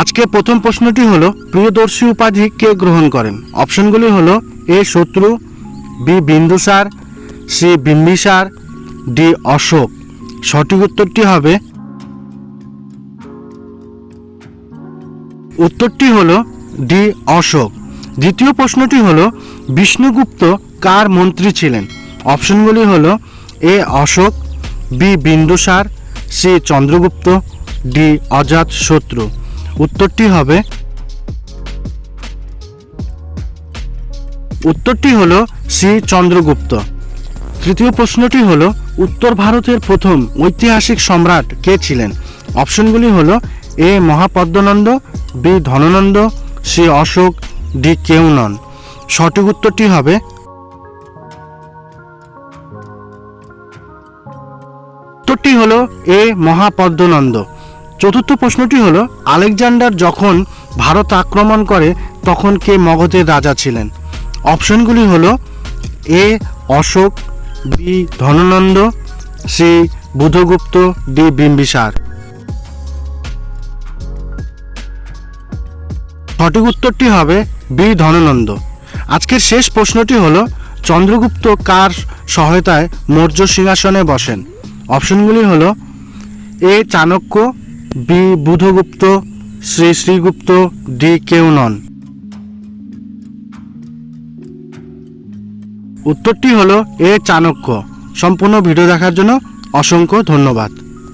আজকে প্রথম প্রশ্নটি হলো, প্রিয়দর্শী উপাধি কে গ্রহণ করেন? অপশনগুলি হলো, এ শত্রু, B Bindusara, C Bimbisara, D Ashoka. সঠিক উত্তরটি হবে, উত্তরটি হলো, ডি অশোক। দ্বিতীয় প্রশ্নটি হলো, বিষ্ণুগুপ্ত কার মন্ত্রী ছিলেন? অপশনগুলি হলো, A Ashoka, B Bindusara, C Chandragupta, D Ajatashatru উত্তরটি হবে, উত্তরটি হলো সি চন্দ্রগুপ্ত। তৃতীয় প্রশ্নটি হলো, উত্তর ভারতের প্রথম ঐতিহাসিক সম্রাট কে ছিলেন? অপশনগুলি হলো, A Mahapadmananda, B Dhanananda, C Ashoka, D কেউ নন সঠিক উত্তরটি হবে, উত্তরটি হলো এ মহাপদ্মনন্দ। চতুর্থ প্রশ্নটি হলো, আলেকজান্ডার যখন ভারত আক্রমণ করে, তখন কে মগধের রাজা ছিলেন? অপশনগুলি হলো, A, Ashoka, B, Dhanananda, C, Budhagupta, D, Bimbisara. সঠিক উত্তরটি হবে বি, ধননন্দ। আজকের শেষ প্রশ্নটি হলো, চন্দ্রগুপ্ত কার সহায়তায় মৌর্য সিংহাসনে বসেন? অপশনগুলি হলো, A, Chanakya B Budhagupta, Shri Srigupta, D কেউ নন উত্তরটি হলো এ চাণক্য। সম্পূর্ণ ভিডিও দেখার জন্য অসংখ্য ধন্যবাদ।